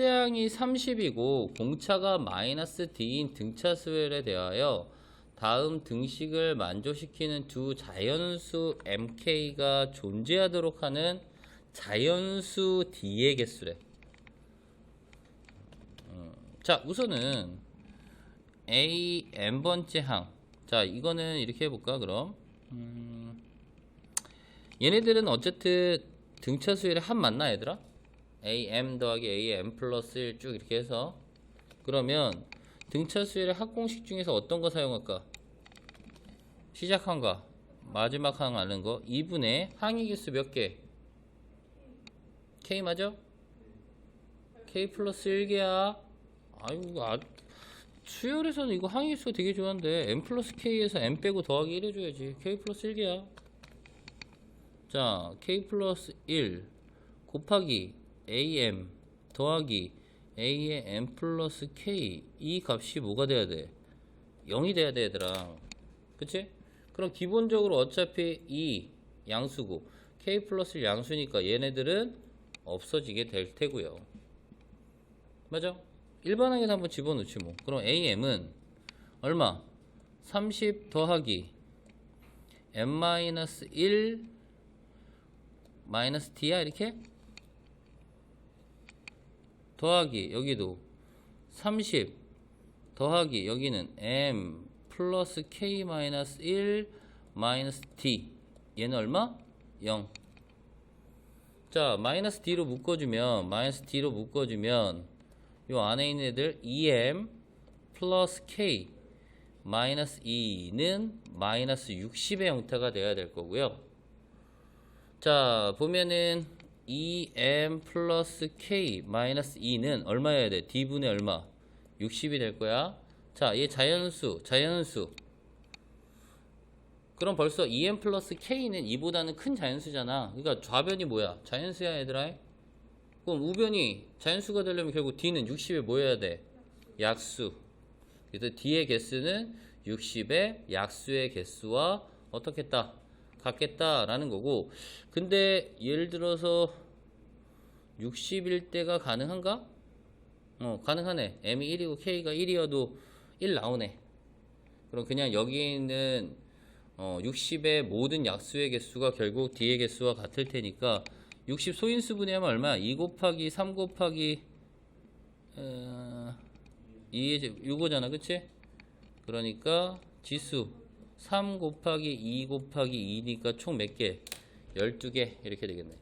차량이 30이고 공차가 마이너스 D인 등차 수열에 대하여 다음 등식을 만족시키는 두 자연수 MK가 존재하도록 하는 자연수 D의 개수래. 음, 자, 우선은 A n번째 항. 자, 이거는 이렇게 해볼까, 그럼? 음, 얘네들은 어쨌든 등차 수열의 합 맞나, 얘들아? AM 더하기 AM 플러스 1 쭉 이렇게 해서. 그러면 등차 수열의 합공식 중에서 어떤 거 사용할까? 시작항과 마지막 항 아는 거 2분의 항의 개수 몇 개? K 맞아? K 플러스 1개야 아이고 아, 수열에서는 이거 항의 개수가 되게 좋아한데 M 플러스 K에서 M 빼고 더하기 1 해줘야지 K 플러스 1개야 자 K 플러스 1 곱하기 AM 더하기 A의 M 플러스 K 이 값이 뭐가 돼야 돼? 0이 돼야 돼 얘들아 그치? 그럼 기본적으로 어차피 이 양수고 K 플러스 1 양수니까 얘네들은 없어지게 될 테고요 맞아? 일반항에서 한번 집어넣지 뭐 그럼 AM은 얼마? 30 더하기 M-1 마이너스 D야 이렇게? 더하기 여기도 30 더하기 여기는 M 플러스 K 마이너스 1 마이너스 D 얘는 얼마? 0 자, 마이너스 D로 묶어주면, 마이너스 D로 묶어주면, 요 안에 있는 애들, EM 플러스 K 마이너스 2는 마이너스 60의 형태가 돼야 될 거고요. 자, 보면은, EM 플러스 K 마이너스 2는 얼마여야 돼? D분의 얼마? 60이 될 거야. 자, 얘 자연수, 자연수. 그럼 벌써 EM 플러스 K는 이보다는 큰 자연수잖아. 그러니까 좌변이 뭐야? 자연수야, 얘들아. 그럼 우변이 자연수가 되려면 결국 D는 60에 뭐여야 돼? 약수. 그래서 D의 개수는 60의 약수의 개수와 어떻게 했다? 같겠다라는 거고. 근데 예를 들어서 60일 때가 가능한가? 어, 가능하네. M이 1이고 K가 1이어도 1 나오네. 그럼 그냥 여기 있는 어, 60의 모든 약수의 개수가 결국 D의 개수와 같을 테니까 60 소인수분의 하면 얼마야? 2 곱하기 3 곱하기 어, 2의 요거잖아 그치? 그러니까 지수 3 곱하기 2 곱하기 2니까 총 몇 개? 12개 이렇게 되겠네